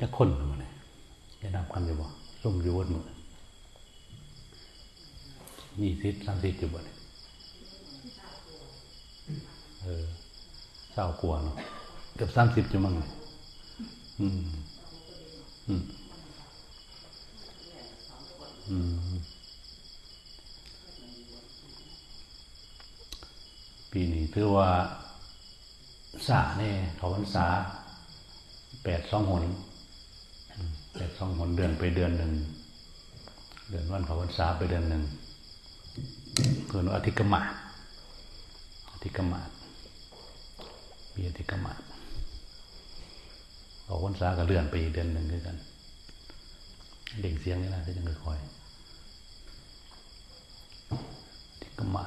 จะคนมาเนี่ยจะนับกันอยู่บ่ส้มอยู่วัดมือยี่สิบสามสิบอยู่บ่เนี่ยเออเศร้ากลัวเนาะเกือบสามสิบอยู่มั้งเนี่ยอืม อืม อืม ปีนี้ถือว่าสาเนี่ยเขาพรรษาแปดสองหน แปดสองหนเดือนไปเดือนหนึ่ง เดือนวันเขาพรรษาไปเดือนหนึ่งเพื่อนอธิกรรมาอธิกรรมามีอธิกรรมาศเขาพรรษาก็เลื่อนไปอีกเดือนหนึ่งด้วยกัน เด่งเสียงนี่นะก็ยังค่อยอธิกมา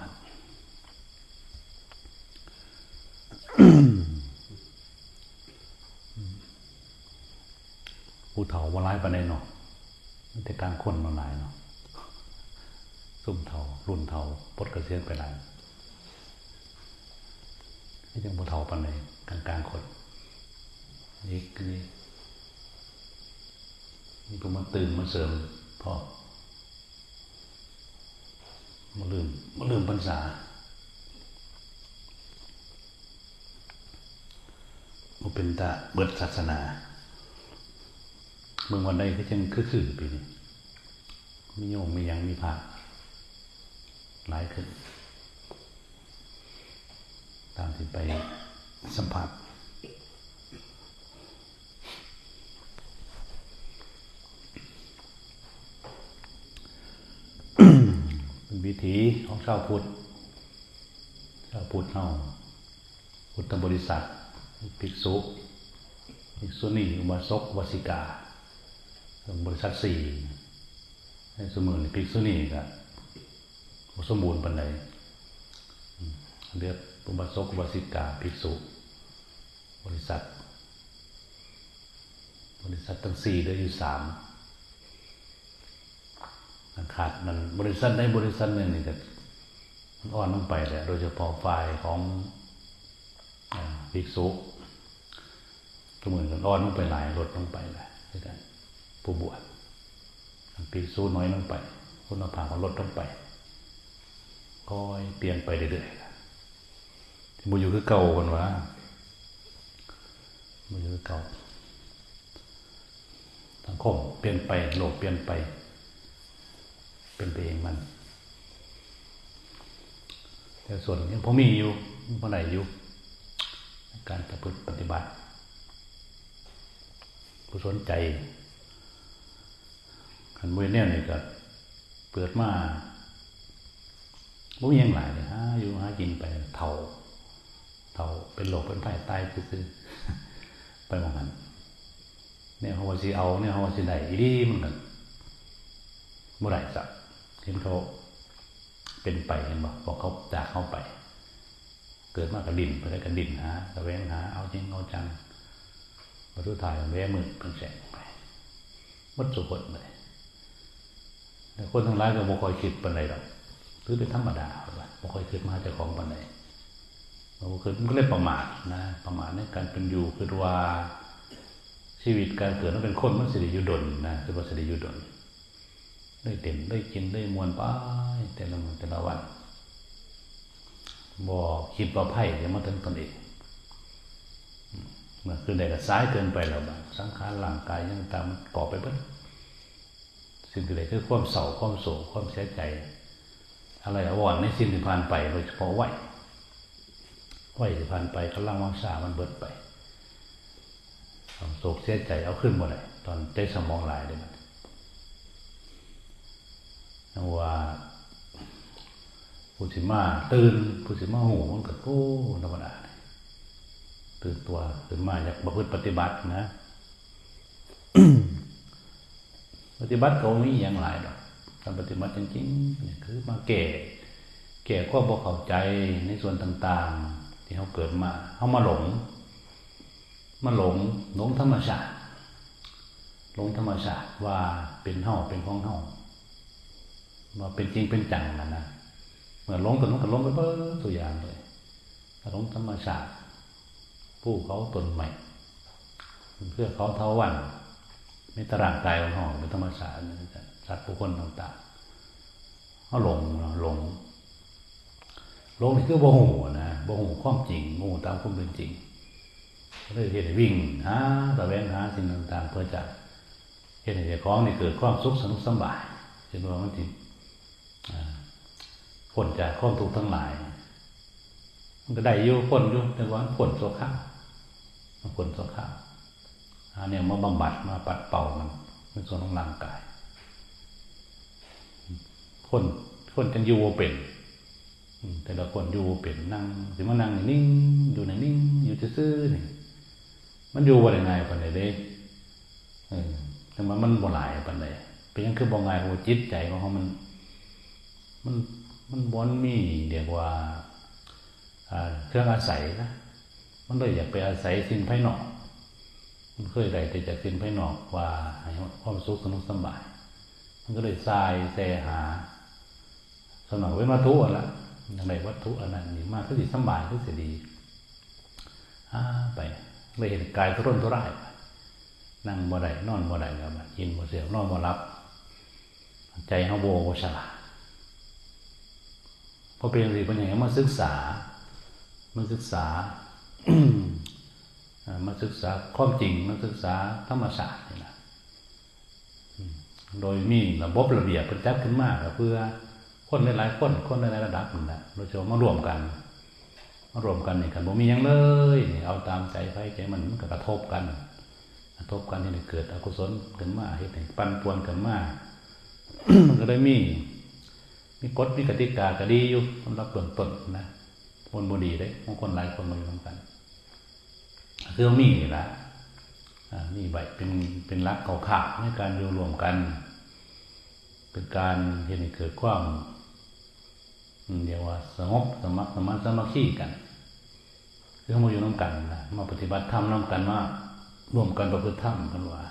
ผู้เฒ่ามาไล่ปานในเนาะแต่กลางคนมาหลายเนาะซุ่มเฒ่ารุ่นเฒ่าปลดเกษียณไปหลายนี่ยังผู้เฒ่าปานในกลางกลางคนนี่นี่นี่ก็มาตื่นมาเสริมพอมาลืมมาลืมพรรษามันเป็นตาเบิดศาสนา เมืองวันใดก็ยังคือคือปีนี้มีโยมมียังมีพระหลายขึ้น ตามที่ไปสัมผัสเป็นวิถีของชาวพุทธชาวพุทธเฮาพุทธบริษัท ภิกษุภิกษุณีอุบาสกอุบาสิกา บริษัทสี่ในสมุนภิกษุณีก็สมบูรณ์ปานใดอืมเรียกอุบาสกอุบาสิกาภิกษุ บริษัท บริษัททั้งสี่เหลือยู่สามขาดมันบริษัทใดบริษัทหนึ่งนี่ก็มันอ่อนลงไปแหละโดยเฉพาะฝ่ายของภิกษุก็เหมือนกันอ่อนลงไปหลายลดลงไปแหละด้วยกัน ผู้บวชภิกษุน้อยลงไปคุณภาพก็ลดลงไปก็เปลี่ยนไปเรื่อยๆที่บุอยู่คือเก่ากันวะบุอยู่คือเก่าสังคมเปลี่ยนไปโลกเปลี่ยนไป เป็นไปเองมัน แต่ส่วนยังผมมีอยู่เมื่อไหร่อยู่ การประพฤติปฏิบัติผู้สนใจ ขันมวยแนวนี่ก็เปิดมาบ่ยังหลายเลยฮะอยู่หากินไปเท่าเท่าเป็นโลกเป็นไผ่ตายซื่อไปมองกันเนี่ยเขาว่าสิเอาเนี่ยเขาว่าสิได้อีดีมันกันเมื่อไหร่สักเห็นเขาเป็นไปเห็นบ่บอกเขาจากเข้าไป เกิดมากระดินไปได้กระดินหาตะแวงหาเอาจริงเอาจังบรรทุถ่ายแวมืดเป็นแสงไปมัดสุขดเลย คนทั้งหลายก็บ่ค่อยคิดปานใดหรอกหรือเป็นธรรมดาบ่ค่อยคิดมาเจากของปานใดบ่คิดมันก็เลยประมาทนะประมาทในการเป็นอยู่คือว่าชีวิตการเกิดมันเป็นคนมันสิได้อยู่ดนนะคือว่าสิได้อยู่ดนได้เต็มได้กินได้มวนไปแต่ละมื้อแต่ละวันบ่คิดว่าไพ่จะมาถึงตนเองอืมเมื่อคือใดก็ซ้ายเกินไปแล้วบางสังขารร่างกายยังตามมันก่อไปเบิด สิ่งใดคือความเศร้าความโศกความเสียใจ อะไรอวรณ์ในสิ่งที่ผ่านไปโดยเฉพาะไหวไหวที่ผ่านไปกำลังวังชามันเบิดไปความโศกเสียใจเอาขึ้นหมดเลยตอนใจสมองหลายเลยมันเอาว่าผู้สิมาตื่นผู้สิมาหูมันก็โอ้ธรรมดาตื่นตัวตื่นมาอยากประพฤติปฏิบัตินะ ปฏิบัติก็ไม่มีอย่างไรหรอกการปฏิบัติจริงๆเนี่ยคือมาแก่แก่ความบ่เข้าใจในส่วนต่าง ๆ ที่เขาเกิดมาเขามาหลง มาหลงหลงธรรมชาติหลงธรรมชาติว่าเป็นเฮาเป็นของเฮาว่าเป็นจริงเป็นจังนะนะเมื่อลงก็ลงก็ลงไปเบิดตัวอย่างเลยถ้าลงธรรมชาติผู้เขาตนใหม่เพื่อเขาเท่าวัน มีตารางกายของห้องเป็นธรรมชาติสัตว์ผู้คนต่างๆเขาหลงหลงหลงนี่คือโมโหนะโมโหความจริงโมโหตามความเป็นจริงเลยเหตุวิ่งหาตะเวนหาสิ่งต่างๆ เพื่อจะเหตุให้ของนี่เกิดความสุขสนุกสบายเช่นว่ามันติผลจากความทุกข์ทั้งหลาย มันก็ได้อยู่ผลอยู่แต่ว่าผลโซข้าผลโซข้า อันนี้มาบำบัดมาปัดเป่ามันเป็นส่วนของร่างกาย คนคนจังอยู่เป็นแต่ละคนอยู่เป็นนั่งสิมานั่งนิ่งอยู่ในนิ่งอยู่ซื่อๆนี่มันอยู่ว่ายังไงปันใดเด้เออแต่มันบ่หลายปันใดเป็นยังคือบ่ง่ายหัวจิตใจของเขามัน มันมันบอนมีเรียกว่าเครื่องอาศัยนะมันเลยอยากไปอาศัยสิ่งภายนอก มันเคยได้แต่จากสิ่งภายนอกว่าห้ความสุขสนุกสบาย มันก็เลยทรายแสหาสนองเว้นวัตถุอะละอย่างไรวัตถุอันนั้นนี่มากก็สิสบายก็สิดีอ่าไปเลยเห็นกายทุรนทุรายนั่งบ่ได้นอนบ่ได้แล้วกินบ่เสียวนอนบ่รับ ใจเขาโบโบฉลาดพอเป็นสิเป็นอย่างนี้มาศึกษามาศึกษา มาศึกษาความจริงมาศึกษาธรรมศาสตร์นี่แหละโดยมีระบบระเบียบประจักษ์ขึ้นมากเพื่อคนหลายๆคนคนหลายระดับนั่นแหละเราจะมารวมกัน มารวมกันนี่กันบ่มียังเลย เอาตามใจไปใจมันมันกระทบกันกระทบกันที่เกิดอกุศลขึ้นมาเหตุปันป่วนกันมามันก็ได้มี มีกฎมีกติกาก็ดีอยู่สำหรับเบื้องต้นนะคนบดีได้บางคนหลายคนมาอยู่ร่วมกัน คือมีนี่ละนี่ใบเป็นเป็นรักเขาขาในการอยู่รวมกัน เป็นการเห็นเกิดความเรียกว่าสงบสมัครสมันสมัคคีกันคือมาอยู่ร่วมกันนะมาปฏิบัติธรรมร่วมกันว่าร่วมกันประพฤติธรรมกันว่า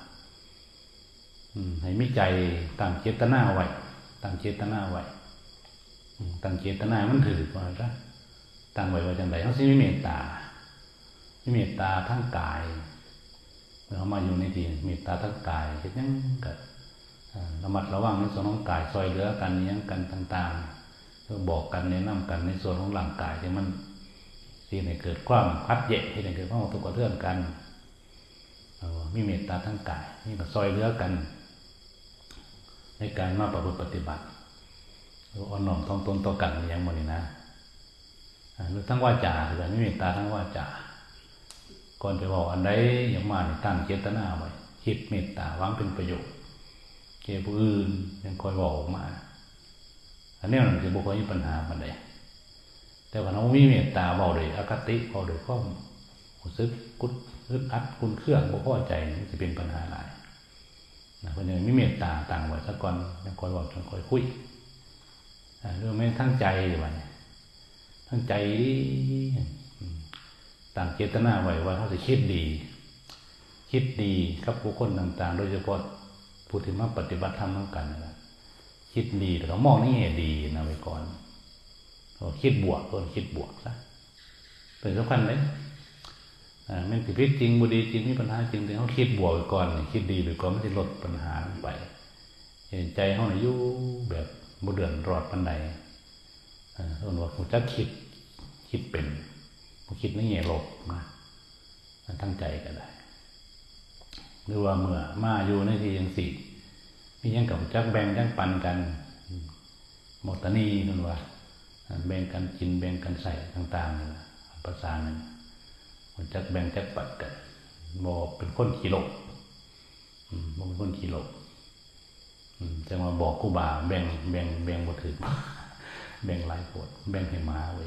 ให้มิใจตั้งเจตนาไว้ตั้งเจตนาไว้ตั้งเจตนามันถือว่าจ้ะตั้งไว้ว่าจังไรเขาสิมีเมตตา เมตตาทั้งกายเรามาอยู่ในที่เมตตาทั้งกายเห็นยังกับระมัดระวังในส่วนของกายซอยเหลือกันยังกันต่างๆก็บอกกันแนะนำกันในส่วนของร่างกายที่มันที่ในเกิดความคัดแยกที่ในเกิดความทุกข์กระเทือนกันมีเมตตาทั้งกายนี่ก็ซอยเหลือกัน ในการมาประพฤติปฏิบัติอ่อนน้อมท่องตนต่อกันอย่างมันนี่นะหรือทั้งว่าจ่าหรือไม่มีตาทั้งว่าจ่า ก่อนไปบอกอันใดอย่างมาในตั้งเจตนาไว้คิดเมตตาหวางเป็นประโยชน์เกี่ยวกับอื่นยังคอยบอกออกมา อันนี้มันจะบุคคลมีปัญหาปันใดแต่ว่าเรามีเมตตาบอกเลยอคติบอกเลยก็รู้สึกกุดอึดอัดคุณเครื่องบุคคลใจมันจะเป็นปัญหาหลายนะเพราะฉะนั้นมีเมตตาต่างไว้สักก่อนยังคอยบอกยังคอยคุยเรื่องไม่ทั้งใจอยู่วะเนี่ยทั้งใจ ต่างเจตนาไว้ว่าเขาจะคิดดี คิดดีกับผู้คนต่าง ๆ โดยเฉพาะผู้ที่มาปฏิบัติธรรมทั้งกันนะคิดดีแต่เรามองนี่ดีนะไปก่อนคิดบวกก็คิดบวกซะเป็นสำคัญเลยอ่ามันผิดพิษจริงบุดีจริงมีปัญหาจริงแต่เขาคิดบวกไปก่อนคิดดีไปก่อนมันจะลดปัญหาไปเห็นใจเขาเนี่ยอยู่แบบบุเดือนรอดปันใดส่วนว่าผมจะคิดคิดเป็น ผมคิดในแง่ลบนะทั้งใจก็ได้ หรือว่าเมื่อมาอยู่ในที่ยังสี่มียังกับจักแบ่งจักปันกันหมดตานีนั่นว่าแบ่งกันกินแบ่งกันใส่ต่างๆภาษาหนึ่งมันจักแบ่งจักปัดกันบอกเป็นคนขีโลบอกเป็นคนขีโลจะมาบอกกูบาแบ่งแบ่งแบ่งบทถึงแบ่งหลายปวดแบ่งให้มาไว้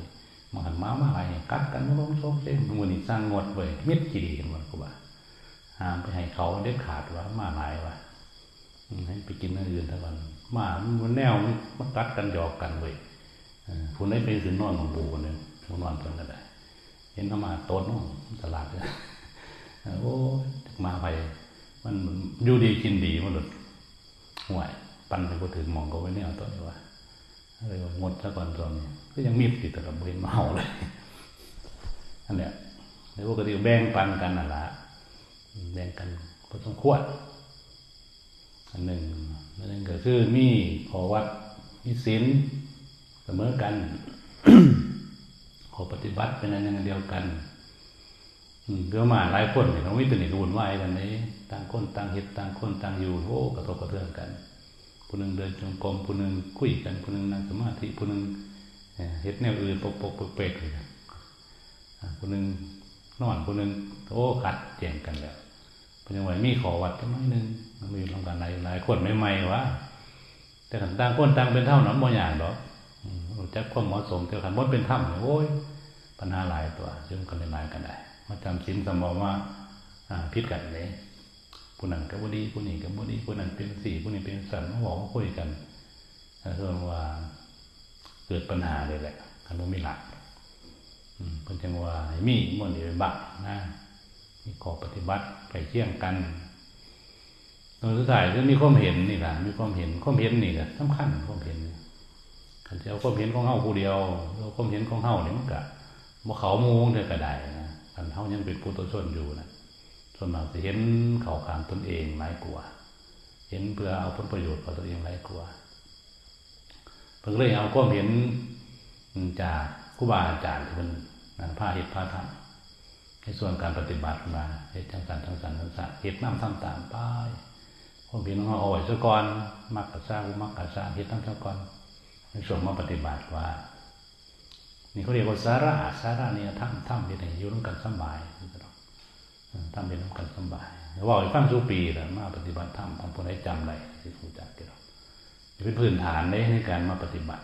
มาหันมามาอะไรกัดกันมาลงโซ่เส้นมือนี่สร้างงดไว้มิดจีดีกันหมดกูบาห้ามไปให้เขาเด็ดขาดว่ามาหลายว่าให้ไปกินอื่นทั้งวันมามันแนวมันกัดกันหยอกกันไว้ผู้นั้นเป็นสินนอนของบูคนนึงมันนอนเพิ่นก็ได้ เห็นเขามาโต้นตลาดเลยโอ้มาไปมันอยู่ดีกินดีมันหลุดห่วย ปันไปก็ถึงมองก็ไว้เนี่ยตัวนี้ว่า เลยว่างดซะก่อนตอนนี้ก็ยังมีติดต่กับเห็นเมาเลยอันเนี้ยแล้วปกติแบ่งปันกันน่ะละแบ่งกันพอสมควรอันหนึ่งอันหนึ่งก็คือมีขอวัดมีศีลเสมอกันขอปฏิบัติเป็นอันหนึ่งเดียวกันเดี๋ยวมาหลายคนเนี่ยเราวิตนิรุนไหวายกันนี้ต่างคนต่างเฮ็ดต่างคนต่างอยู่โอ้กระทบกระเทือนกัน ผู้หนึ่งเดินจงกรมผู้หนึ่งคุยกันผู้หนึ่งนั่งสมาธิผู้หนึ่งเอ่อเฮ็ดแนวอื่นปกปกเปกเลยอ่าผู้หนึ่งนอนผู้หนึ่งโอ้ขัดแย่งกันแล้วเป็นยังไงมีขอวัดจังน้อยหนึงมันมีทำการหลายหลายคนใหม่ๆวะแต่ขันต่างคนต่างเป็นเท่านั้นบ่อย่างดอกอืมรู้จักความเหมาะสมแต่ขันบ่เป็นธรรมเนี่ยโอ้ยปัญหาหลายตัวซึ่งกันหลายกันได้ มาจำศีลสมบอกว่าอ่าพิษกันเลย ผู้นั้นก็บ่ดีผู้นี้ก็บ่ดีผู้นั้นเป็นสี่ผู้นี้เป็นสันมาบอกมาคุยกันแล้วส่วนว่าเกิดปัญหาเลยแหละคันบ่มีหลักอืมเพิ่นจังว่ามีมันนี่เป็นบักนะมีขอปฏิบัติใกล้เคียงกันโดยสุดท้ายก็มีความเห็นนี่แหละมีความเห็นความเห็นนี่แหละสำคัญความเห็นคันจะเอาความเห็นของเฮาผู้เดียวเอาความเห็นของเฮาเนี่ยมันก็บ่เขาหมูเด้อก็ได้นะคันเฮายังเป็นปุถุชนอยู่นะ ส่วนมากสิเห็นเขาขางตนเองหลายกว่าเห็นเพื่อเอาผลประโยชน์กับตัวเองหลายกว่าเพิ่นก็เลยเอาความเห็นจากครูบาอาจารย์ที่เพิ่นนะพาเฮ็ดพาทำในส่วนการปฏิบัติมาเหตุจังสันทั้งสันทั้งสันเหตุน้ำทำตามไปความเพียรของเราเอาไว้ซะก่อนมักกะสร้ามักกะสร้าเหตุตั้งซะก่อนในส่วนมาปฏิบัติว่านี่เขาเรียกว่าสาระสาระเนี่ยทำทำเป็นอย่างอยุ่ร่วมกันสบาย ทำเป็นร่วมกันสบายว่าอีกฟังสุปีแหละมาปฏิบัติธรรมของคนให้จำได้ที่รู้จักกันเป็นพื้นฐานในในการมาปฏิบัติ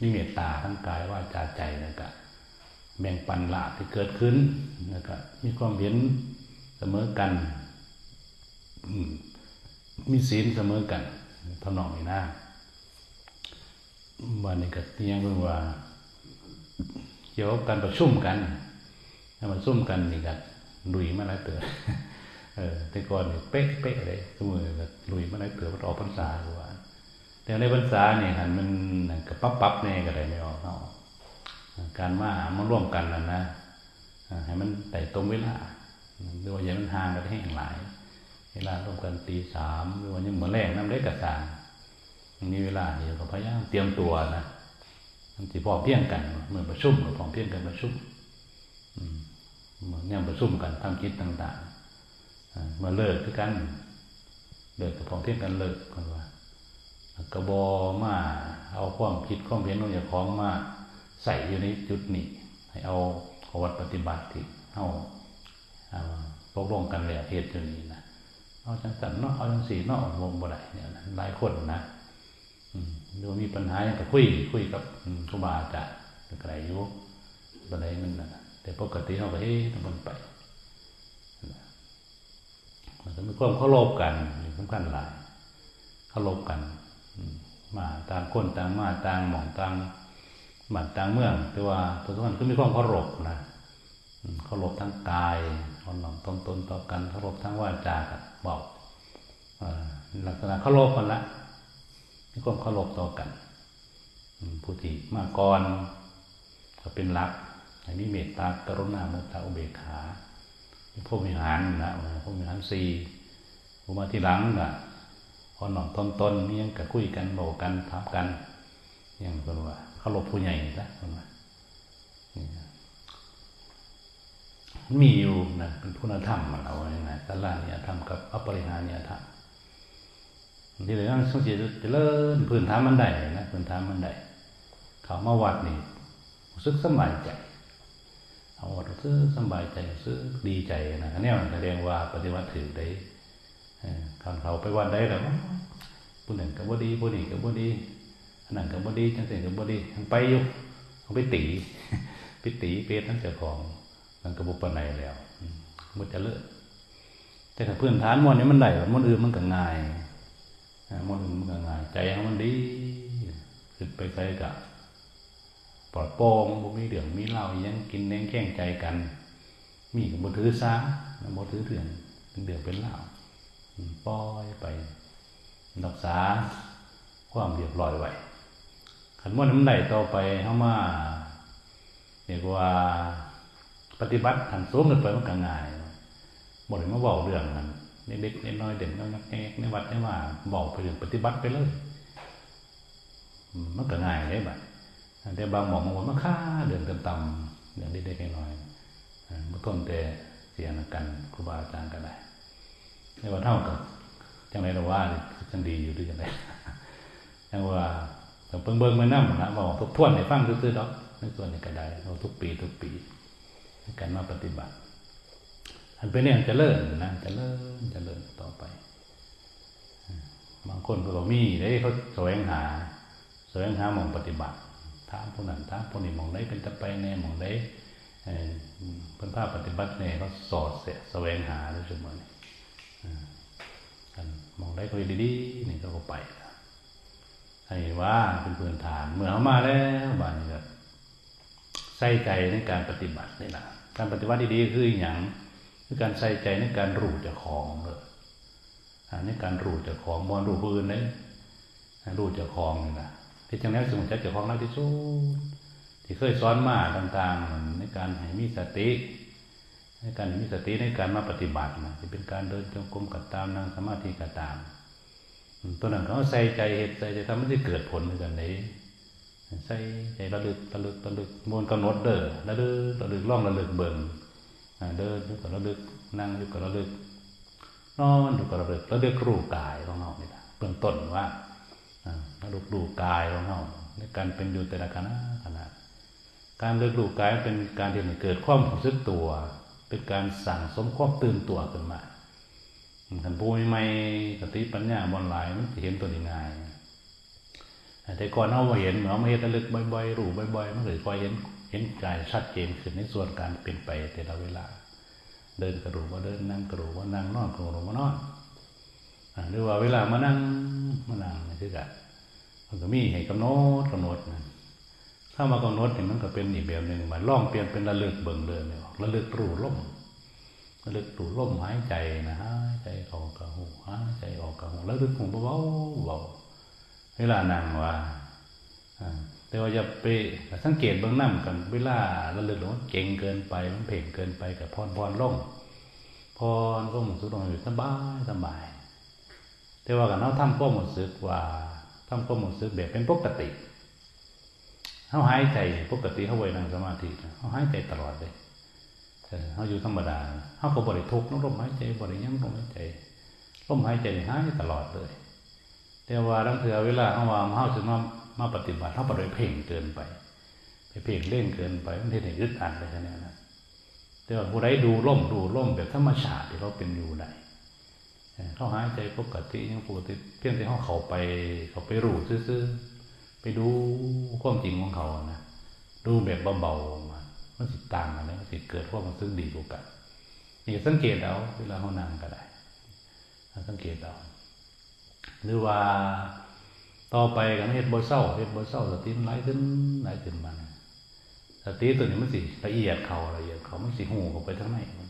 มีเมตตาทั้งกายว่าจาใจนะครับแบ่งปันลาที่เกิดขึ้นนะครับมีความเห็นเสมอกันมีศีลเสมอกันเท่าน้องนี่นะวันนี้ก็เตียงเพิ่งว่า เกี่ยวกับการประชุมกัน ถ้ามันซุ่มกันนี่ก็ลุยมาหลายเตือเออแต่ก่อนเนี่ยเป๊ะเป๊ะเลยสมือก็ลุยมาหลายเตือมันออกพรรษาหรือว่า แต่ในพรรษาเนี่ยหันมันก็ปั๊บปั๊บแน่ก็ได้ไม่ออกเนาะการมามาร่วมกันนั่นนะให้มันแต่ตรงเวลาหรือว่าอย่ามันห่างกันให้หลาย เวลาร่วมกันตีสามหรือว่ายังเหมือนแรกน้ำเล็กกระสางนี่เวลาเดียวก็พยายามเตรียมตัวนะมันสิพอเพียงกันเหมื่อประชุมหรือพอเพียงกันประชุม อืม เนี่ยประชุมกันทำคิดต่างๆอ่าเมื่อเลิกคือกันเลิกกับพองเพียงกันเลิกกันว่ากระบอมาเอาความคิดความเห็นของอย่าของมาใส่อยู่ในจุดนี้ให้เอาขวัดปฏิบัติที่เอาเอาตกลงกันแล้วเหตุจุดนี้นะเอาจังสันเนาะเอาจังสีเนาะวงบ่ได้เนี่ยหลายคนนะดูมีปัญหาอย่างก็คุยคุยกับครูบาอาจารย์ก็ไกลอยู่บ่ได้มันนะ แต่ปกติเขาก็เฮ้ยทำมันไปมันก็มีความเคารพกันมีสำคัญหลายเคารพกันมาต่างคนต่างมาต่างหมองต่างบ้านต่างเมือง แต่ว่าตัวสำคัญก็มีความเคารพนะเคารพทั้งกายอ่อนน้อมตนตนต่อกันเคารพทั้งวาจากันบอกลักษณะเคารพกันละมีความเคารพต่อกันผู้ที่มาก่อนก็เป็นหลัก มีเมตตากรุณาเมตตาอุเบกขาพวกวิหารนะพวกวิหารสี่ผู้มาที่หลังน่ะพอหน่อนต้นต้นนี่ยังกับคุยกันบอกกันถามกันยังคนว่าเขาหลบผู้ใหญ่ละคนว่ามีอยู่นะเป็นคุณธรรมมันเอาไว้นะสาราเนี่ยธรรมกับอปริหารเนี่ยธรรมที่เหลือต้องเสียจะเลิศพื้นฐานมันได้นะพื้นฐานมันได้เขามาวัดนี่รู้สึกสบายใจ เอาวัดรู้สึกสบายใจรู้สึกดีใจนะอันนี้มันแสดงว่าปฏิวัติถือได้ก่อนเขาไปวันใดแล้วผู้หนึ่งกับบ่ดีผู้นี้กับบ่ดีอันนั้นกับบ่ดีจังสิ่งกับบ่ดีทั้งไปอยู่เขาไปตีไปตีเปรตทั้งเจ้าของมันกระบุปนัยแล้วมันจะเลิกแต่ถ้าพื้นฐานมวลนี้มันได้มวลอื่นมันก็ง่ายมวลอื่นมันก็ง่าย ใจของมันดีขึ้นไปใส่กับ ปลอดโปร่งบ่มีเรื่องมีเหล่ายังกินแนงแข่งใจกัน มีกับบ่ถือสาบ่ถือเถื่อนเป็นเดือดเป็นเหล่าปล่อยไปรักษาความเรียบร้อยไว้ขันว่าน้ำไหลต่อไปเข้ามาเรียกว่าปฏิบัติขันสูงขึ้นไปมันก็ง่ายบ่ได้มาเว้าเรื่องนั้นเด็กๆน้อยๆเด่นน้อยๆแง่ในวัดในว่าบอกไปถึงปฏิบัติไปเลยมันก็ง่ายเลยแบัด แต่บางหมองบางวันมันค่าเดินต่ำๆเดินเด็กๆน้อยๆมาต้นแต่เสียงกันครูบาอาจารย์ก็ได้ในวันเท่ากับจังไรเราว่าจังดีอยู่ด้วยจังไรจังว่าแต่เบิ่งเบิ่งมานั่งนะบอกทบทวนให้ฟังซื่อๆดอกในส่วนนี้ก็ไดเราทุกปีทุกปีในการมาปฏิบัติ อันเป็นเนี่ยจะเลิศนะจะเลิศจะเลิศต่อไป บางคนก็บอกมีได้เขาแสวงหาแสวงหาหมองปฏิบัติ ถามผู้นั้นถามผู้นี้มองได้เป็นตะไปแน่มองได้เพิ่อนภาพปฏิบัติเนี่ยเขาสอดเสแสวงหาด้วยชั่วโมงนี้มองได้ก็ดีๆนี่ก็ไปให้ว่าเป็นพื้นฐานเมื่อเขามาแล้วบ้านนี้ก็ใส่ใจในการปฏิบัตินี่แหละการปฏิบัติดีๆคืออย่างคือการใส่ใจในการรู้จ้าของเลยในการรู้จ้าของมอนรู้ผู้นเลยรู้จ้าของนี่นะ ที่จังแล้วสมมติเจ้าของเราที่สุดที่เคยสอนมาต่างๆ ในการให้มีสติ ในการมีสติในการมาปฏิบัตินะจะเป็นการเดินจงกรมกับตามนั่งสมาธิกับตามตัวนั้นเขาใส่ใจเหตุใส่ใจทำให้ได้เกิดผลเหมือนกันเลยใส่ใจระลึกระลึกระลึกมวลกำหนดเด้อระลึกระลึกล่องระลึกเบิ่งเดินอยู่กับระลึกนั่งอยู่กับระลึกนอนอยู่กับระลึกระลึกรู้กายของเราเนี่ยเบื้องต้นว่า ระลึกรู้กายของเราในการเป็นอยู่แต่ละขณะขณะการระลึกรู้กายเป็นการที่มันเกิดความรู้สึกตัว เป็นการสั่งสมความตื่นตัวขึ้นมาท่านผู้ใหม่สติปัญญาบนหลายมันเห็นตัวง่ายแต่ก่อนเราเห็นเหมือนเราเห็นระลึกบ่อยๆรู้บ่อยๆมันเลยคอยเห็นเห็นกายชัดเจนขึ้นในส่วนการเป็นไปแต่ละเวลา เดินกระดูกว่าเดินนั่งกระดูกว่านั่งนอนกระดูกว่านอนหรือว่าเวลามานั่งมานั่งนี่คือกัน มันก็มีให้กำหนดกำหนดนะถ้ามากำหนดเนี่ยมันก็เป็นอีกแบบหนึ่งมันล่องเปลี่ยนเป็นระลึกเบิ่งเลยเนี่ยระลึกรู้ล่มระลึกรู้ล่มหายใจนะหายใจออกกระหูหายใจออกกระหูระลึกหูเบาเบาเวลานั่งว่าแต่ว่าจะไปสังเกตเบื้องน้ำกันเวลาระลึกว่าเก่งเกินไปมันเพ่งเกินไปกับพรพรล่มพรก็หมุนสุดลงอยู่สบายสบาย แต่ว่ากับนเราทำก็หมดสึกว่า ทำก็หมดสึกแบบเป็นปกติเขาหายใจปกติเขาไว้นั่งสมาธิเขาหายใจตลอดเลยเขาอยู่ธรรมดาเขาก็บริทุกข์น้องลมหายใจบริยังลมหายใจลมหายใจหายตลอดเลย แต่ว่าดังเถื่อเวลาเขาว่าเขาจะมามาปฏิบัติเขาปฏิเพ่งเกินไป ไปเพ่งเล่งเกินไปมันเห็นอึดอัดไปแค่นี้นะแต่ว่าผู้ใดดูล่มดูล่มแบบธรรมชาติที่เขาเป็นอยู่ได้ เขาหายใจปกติยังปกติเพียงแต่เขาเขาไป เขาไปรู้ซื่อไปดูความจริงของเขานะดูแบบเบาๆมามันสิต่างกันเลยมันสิเกิดความมันซึ่งดีกว่ากันนี่สังเกตเอาเวลาเขานั่งก็ได้สังเกตเอาหรือว่าต่อไปกันเฮ็ดบ่เศร้าเฮ็ดบ่เศร้าสติมันไหลขึ้นไหลขึ้นมาสติตัวนี้มันสิละเอียดเขาละเอียดเขามันสิหูเข้าไปทั้งในมัน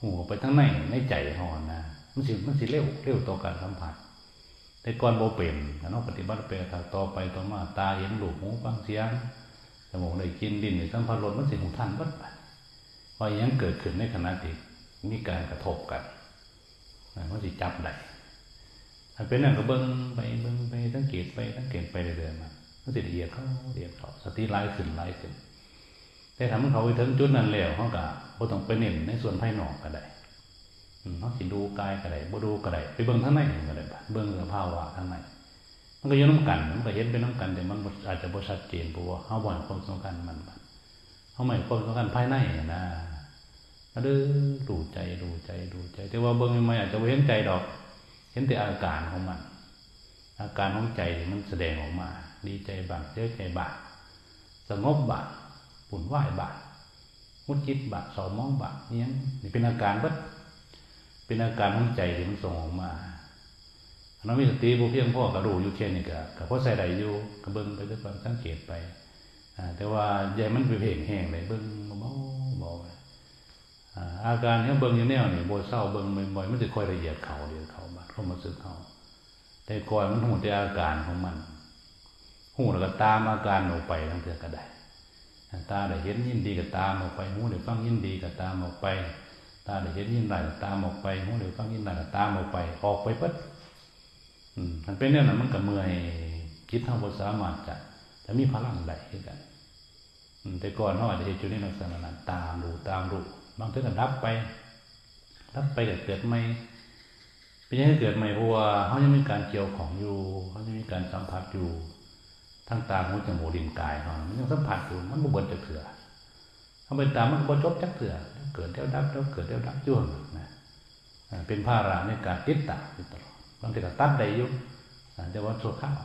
หูเข้าไปทั้งในในใจเฮานะ มันสิมันสิเร็วเร็วต่อการสัมผัส แต่ก่อนบ่เป็นถ้าเราปฏิบัติไปถ้าต่อไปต่อมาตาเห็นรูปหูฟังเสียงสมองได้กินดินได้สัมผัสรสมันสิหูทันเบิดไปพอยังเกิดขึ้นในขณะที่มีการกระทบกันมันสิจับได้ถ้าเป็นนั่นก็เบิ้งไปเบิ้งไปสังเกตไปสังเกตไปเรื่อยๆมามันสิละเอียดเขาละเอียดเขาสติไล่ขึ้นไล่ขึ้นแต่ทำให้เขาไปถึงจุดนั้นแล้วเขาก็บ่ต้องไปเน้นในส่วนภายนอกก็ได้ เขาสิดูกายก็ได้บ่ดูก็ได้ไปเบิ้งทั้งในก็ได้เบิ้งสภาวะทั้งในมันก็ยู่น้ำกัน มันก็เห็นเป็นน้ำกัน แต่มันอาจจะบ่ชัดเจนเพราะว่าเขาบ่นความสำคัญมันเขาไม่ความสำคัญภายในนะก็เด้อดูใจดูใจดูใจ แต่ว่าเบิ้งไม่อาจจะเห็นใจดอก เห็นแต่อาการของมัน อาการของใจมันแสดงออกมา ดีใจบ้างเสียใจบ้างสงบบ้างปุ่นไหวบ้างมุดคิดบ้างสอมองบ้างนี่นี่เป็นอาการบัด เป็นอาการของใจที่มันส่งออกมาเรามีสติบุเพียงพ่อกระดูอยู่เช่นนี้ก็กับพ่อใส่ใดอยู่กระเบิ้งไปด้วยความสังเกตไปแต่ว่าใหญ่มันไปเพ่งแห้งเลยเบิ้งเบาเบาอาการที่เบิ้งอยู่แนวนี่โบเศร้าเบิ้งบ่อยๆมันจะค่อยละเอียดเขาเดียวเขาบางเข้ามาสึกเขาแต่ก่อนมันหูแต่อาการของมันหูแล้วก็ตามอาการออกไปทั้งเถื่อก็ได้ตาได้เห็นยินดีก็ตามออกไปหูได้ฟังยินดีก็ตามออกไป ตาได้เห็นยินได้ตามออกไปหูได้ฟังยินได้ตามออกไป ออกไปเปิดอืมมันเป็นเนี่ยนะมันก็เมื่อยคิดเท่าบ่สามาจะจะมีพลังใดคือกันอืมแต่ก่อนเฮาอาจจะเห็นอยู่ในลักษณะนั้นตามรู้ตามรู้บางทีก็ดับไปดับไปเกิดใหม่เป็นยังไงเกิดใหม่เพราะว่าเฮายังมีการเกี่ยวของอยู่เฮายังมีการสัมผัสอยู่ทั้งตาหูจมูกลิ้นกายเฮามันยังสัมผัสอยู่มันบ่เบิดจักเถื่อ เฮาไปตามมันก็บ่จบจักเถื่อเกิดแล้วดับแล้วเกิดแล้วดับยู่นะเป็นภาระในการติดตาอยู่ตลอดบางทีก็ตัดได้อยู่แต่ว่าชั่วคราว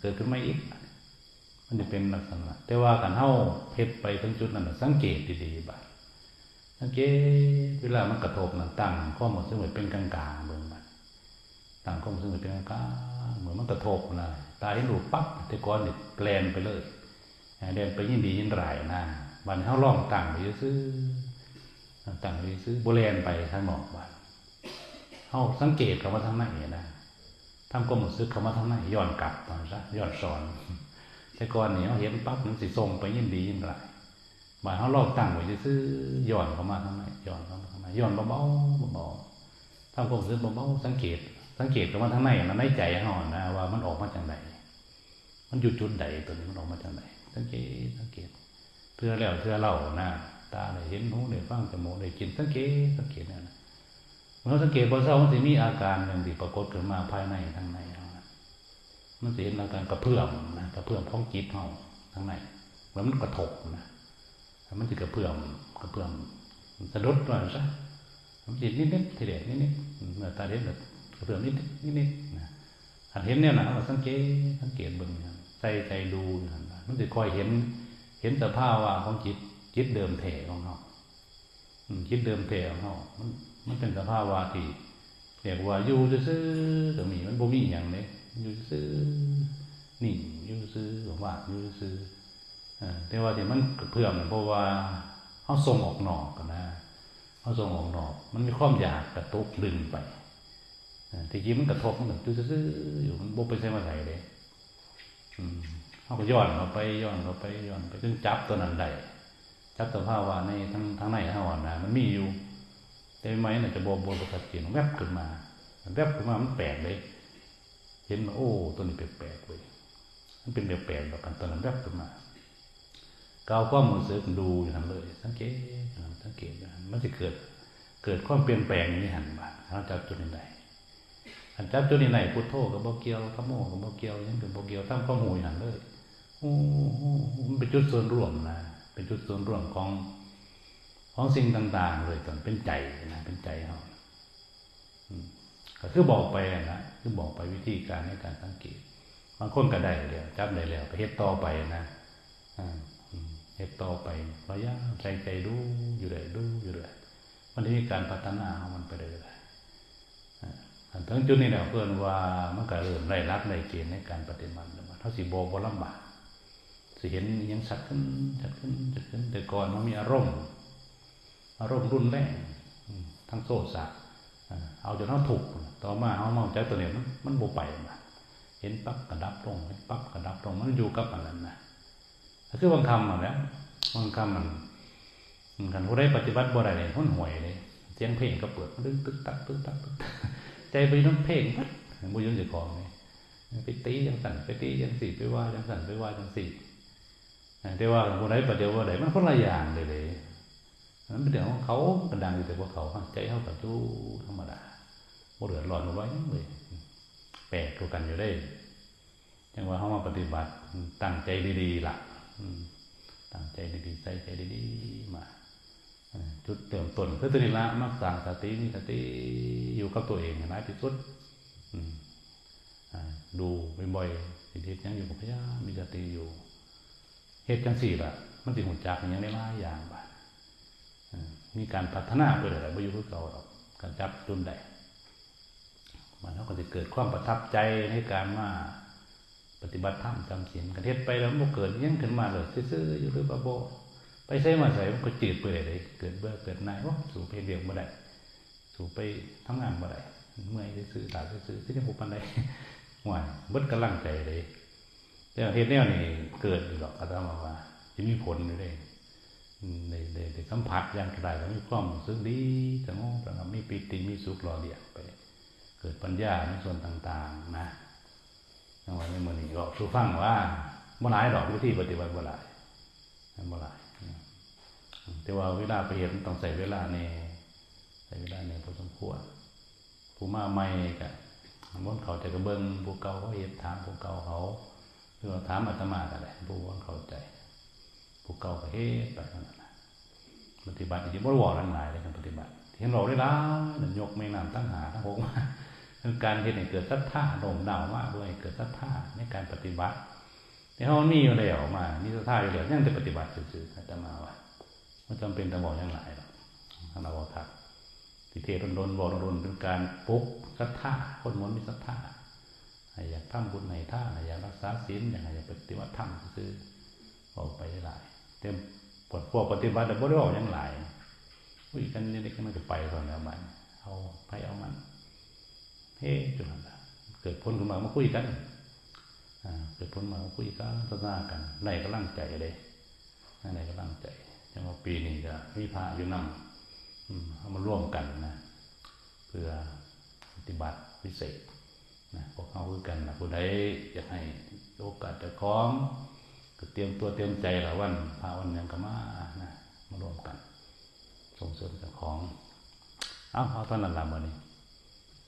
เกิดขึ้นไมาอีก มันจะเป็นลักษณะแต่ว่าการเฮาเฮ็ดไปถึงจุดนั้นสังเกตดีๆบัดสังเกตเวลามันกระทบนั้นตั้งข้อมูลซึ่งมันเป็นกลางๆเบิ่งบัดตั้งข้อมูลซึ่งมันเป็นกลางๆเหมือนมันกระทบนะตาเห็นรูปปั๊บแต่ก่อนนี่ยแปลนไปเลยเดินไปยินดียินร้ายนะ บันเฮาล่องตั้งไปซื่อตั้งไปซื่อโบแลนไปทางนอกบัดเฮาสังเกตเขามาทางไหนนะทำความรู้สึกเขามาทางไหนย้อนกลับมาซะย้อนสอน แต่ก่อนเนี่ยเขาเห็นปั๊บมันสิส่งไปยินดียินร้ายบ่ายเขาล่อกตั้งไว้ซื้อย้อนเขามาทางไหนย้อนเขามาทางไหนย้อนเบาๆเบาๆทำความรู้สึกเบาๆสังเกต สังเกตเขามาทางไหนมันในใจเขานะว่ามันออกมาจากไหนมันอยู่จุดใดตัวนี้มันออกมาจากไหนสังเกตสังเกต เพื่อแล้วเพื่อเล่านะตาได้เห็นหูได้ฟังจมูกได้กินสังเกตสังเกตนั่นนะเมื่อสังเกตพอเศร้ามันจะมีอาการหนึ่งที่ปรากฏขึ้นมาภายในทางในเรานะมันจะเห็นอาการกระเพื่อมนะกระเพื่อมของจิตเฮาทั้งในแล้วมันกระทบนะมันจะกระเพื่อมกระเพื่อมสะดุดว่าซะมันจิตนิดนิดทีเดียวนิดนิดเมื่อตาเห็นแบบกระเพื่อมนิดนิดนิดนะหันเห็นเนี่ยนะเราสังเกตสังเกตเบิ่งใจใจดูนะมันจะคอยเห็น เห็นสภาพว่าของจิตจิตเดิมแท้ของเฮาจิตเดิมแท้ของเฮามันมันเป็นสภาพว่าที่เรียกว่าอยู่ซื่อๆก็มีมันบ่มีอย่างเลยอยู่ซื้อนี่อยู่ซื้อว่าอยู่ซื้อแต่ว่าที่มันเพื่อมเพราะว่าเขาส่งออกนอกนะเขาส่งออกนอก มันมีความอยากกระตุกดึงไปทีกี้มันกระทบมันอยู่ซื้ออยู่มันบกไปใช่มาไหนเลย เขาก็ย้อนเราไปย้อนเราไปย้อนไปจนจับตัวนั้นได้จับสภาวะในทั้งทั้งในทั้งวันนะมันมีอยู่ แต่ไม่น่ะจะโบโบประกัดเสียงแวบขึ้นมาแวบขึ้นมามันแปลกเลย เห็นว่าโอ้ตัวนี้แปลกๆเว้ยมันเป็นแปลกๆแบบกันตอนนั้นแวบขึ้นมาก้าวความมือเสือดูอย่างนั้นเลย สังเกตสังเกตมันจะเกิดเกิดความเปลี่ยนแปลงนี้หันมาเราจับจุดนี้ไหนหันจับจุดนี้ไหนพุทโธกับโบเกียวขโมกับโบเกียวยังเป็นโบเกียวตั้งข้อมูลหันเลย มันเป็นจุดส่วนรวมนะเป็นจุดส่วนรวมของของสิ่งต่าง ๆ เลยตอนเป็นใจนะเป็นใจเราก็คือบอกไปนะคือบอกไปวิธีการในการสังเกตบางคนก็ได้แล้วจับได้แล้วไปเฮ็ดต่อไปนะเฮ็ดต่อไปพยายามใส่ใจดูอยู่เลยดูอยู่เลยมันจะมีการพัฒนาของมันไปเลยถึงจุดนี้เนี่ยเพื่อนว่ามันก็เริ่มไล่รัดไล่เกณฑ์ในการปฏิบัติแล้วเท่าสิโบบ่ลำบาก สิเห็นยังชัดขึ้นชัดขึ้นชัดขึ้น แต่ก่อนมันมีอารมณ์ อารมณ์รุนแรงทั้งโซ่สักเอาจนเขาถูกต่อมาเขาเมองใจตัวเนี้ยมันมันโบไปเห็นปั๊บกระดับตรงเห็นปั๊บกระดับตรงมันอยู่กับอันนั้นนะคือบางคำมาแล้วบางคำมันมันกันผู้ได้ปฏิบัติบ่ได้เลยหุ่นห่วยเลยเสียงเพลงก็เปิดตึ๊กตึ๊กตักตึ๊กตักใจไปน้องเพลงปั๊บบุญยนต์จะของเลยไปตียังสั่นไปตียังสี่ไปว่ายังสั่นไปว่ายังสี่ แต่ว่าผู้ใดปฏิบัติได้มันคนละอย่างเลยเลยนั้นเป็นเรื่องของเขากระดังอยู่แต่ว่าเขาใจเขากับจู้ธรรมดาบ่เดือดร้อนเอาไว้เลยแปลกตัวกันอยู่ได้ยังว่าเขามาปฏิบัติตั้งใจดีๆล่ะตั้งใจดีๆใส่ใจดีๆมาจุดเติมต้นคือตัวนี้ละมักสั่งสตินี่สติอยู่กับตัวเองนะที่สุดดูบ่อยๆสิ่งที่ยังอยู่กับพยามีสติอยู่ เหตุจังสี่ละมันติหุ่นจักอย่างในหลายอย่างบ้างมีการพัฒนาไปเลยไม่อยู่เพื่อเก่าหรอกการจับจุนใดมันก็จะเกิดความประทับใจในการมาปฏิบัติธรรมจำศีลกันเทศไปแล้วมันเกิดยังขึ้นมาเลยซื่อๆอยู่หรือปะโบไปใช้มาใส่มันก็จืดไปเลยเกิดเบื่อเกิดนายว่าสู่เพลเดียวมาได้สู่ไปทำงานมาได้เมื่อยซื่อตาซื่อที่นี่ผูกปันได้หวานบดกำลังใจเลย แต่เหตุแนวนี่เกิดอยู่หรอกอาจารย์บอกว่าจะมีผลอยู่เอืมได้ได้ได้สัมผัสอย่างกระไดก็มีความรู้สึกดีสงบแล้วก็มีปิติมีสุขหล่อเลี้ยงไป เกิดปัญญาในส่วนต่าง ๆ นะจังหวะในมือนี้ก็สู่ฟังว่าบ่หลายดอกวิธีปฏิบัติบ่หลายบ่หลายอืมแต่ว่าเวลาไปเห็นต้องใส่เวลาในใส่เวลาในพอสมควรผู้มาใหม่ก็บนเขาจะกระเบิงผู้เก่าเขาเห็นถามผู้เก่าเขา หรือาถามอาตมาก็ได้ผู้ว่าเข้าใจ ผู้เก่าก็เฮ็ดไปนั้นปฏิบัติจริงๆบ่ได้บอกหลายหลายเลยการปฏิบัติเห็นเราได้ล้ายกไม่นำตั้งหาทั้งหกมาการเห็นให้เกิดศรัทธาโด่งดังมากด้วยเกิดศรัทธาในการปฏิบัติที่เขามีอยู่แล้วมามีศรัทธาอยู่แล้วยังจะปฏิบัติซื่อๆอาตมาว่าไม่จำเป็นต้องบอกอย่างไรหรอกถ้าเราบอกทักที่เทศน์รนบอกรนเป็นการปลุกศรัทธาคนมันมีศรัทธา อยากทำบุญในท่านอยากรักษาศีลอยากอยากปฏิบัติธรรมซื่อออกไปหลายเต็มปวดพวกปฏิบัติแต่บ่ได้ออกยังหลายคุยกันนี่เด็กมันจะไปก่อนแล้วมันเอาไปเอามันเฮ้จุดนั้นเกิดพ้นขึ้นมามาคุยกันเกิดพ้นมามาคุยกันพัฒนากันในกำลังใจเลยในกำลังใจจังว่าปีนี้จะมีพระอยู่นำอืมเอามาร่วมกันนะ เพื่อปฏิบัติพิเศษ พวกเขาคือกันนะผู้ใดอยากให้โอกาสเจะคล้าของก็เตรียมตัวเตรียมใจละวันพาวันยังก็มานะมารวมกัน ส่งเสริมเจ้าของ เอาเอาตอนนั้นละมื้อนี้